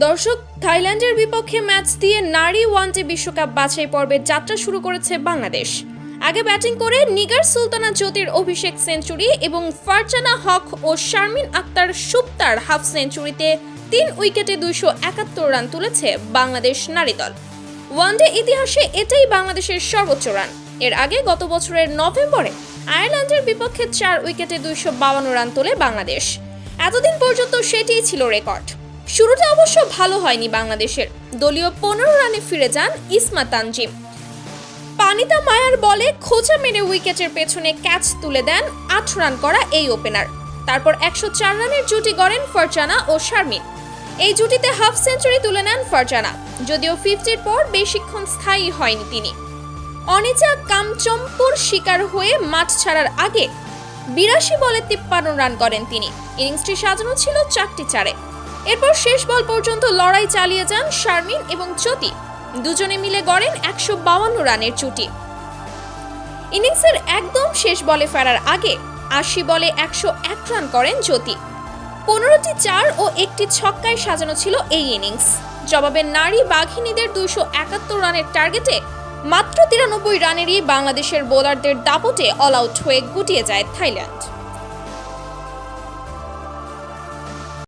দর্শক, থাইল্যান্ডের বিপক্ষে ম্যাচ দিয়ে নারী ওয়ানডে বিশ্বকাপ বাছাই পর্বের যাত্রা শুরু করেছে বাংলাদেশ। আগে ব্যাটিং করে নিগার সুলতানা জ্যোতির অভিষেক সেঞ্চুরি এবং ফারজানা হক ও শারমিন আক্তার সুপ্তার হাফ সেঞ্চুরিতে তিন উইকেটে দুইশো একাত্তর রান তুলেছে বাংলাদেশ নারী দল। ওয়ানডে ইতিহাসে এটাই বাংলাদেশের সর্বোচ্চ রান। এর আগে গত বছরের নভেম্বরে আয়ারল্যান্ডের বিপক্ষে চার উইকেটে দুইশো বাউান্ন রান তোলে বাংলাদেশ। এতদিন পর্যন্ত সেটিই ছিল রেকর্ড। শুরুটা অবশ্য ভালো হয়নি বাংলাদেশের। দলীয় পনেরো রানে ফিরে যান ইসমা তানজিম। পানিতা মায়ার বলে খোঁচা মেরে উইকেটের পেছনে ক্যাচ তুলে দেন আট রান করা এই ওপেনার। তারপর একশো চার রানের জুটি গড়েন ফারজানা ও শারমিন। এই জুটিতে হাফ সেঞ্চুরি তুলে নেন ফারজানা, যদিও ফিফটির পর বেশিক্ষণ স্থায়ী হয়নি তিনি। অনিচা কামচম্পুর শিকার হয়ে মাঠ ছাড়ার আগে বিরাশি বলে তিপ্পান্ন রান করেন তিনি। ইনিংসটি সাজানো ছিল চারটি চারে। এরপর শেষ বল পর্যন্ত লড়াই চালিয়ে যান শারমিন এবং জ্যোতি। দুজনে মিলে গড়েন একশো বাউান্ন রানের জুটি ইনিংসের একদম শেষ বলে ফেরার আগে আশি বলে একশো এক রান করেন জ্যোতি। পনেরোটি চার ও একটি ছক্কায় সাজানো ছিল এই ইনিংস। জবাবে নারী বাঘিনীদের দুইশো একাত্তর রানের টার্গেটে মাত্র তিরানব্বই রানেরই বাংলাদেশের বোলারদের দাপটে অল আউট হয়ে গুটিয়ে যায় থাইল্যান্ড।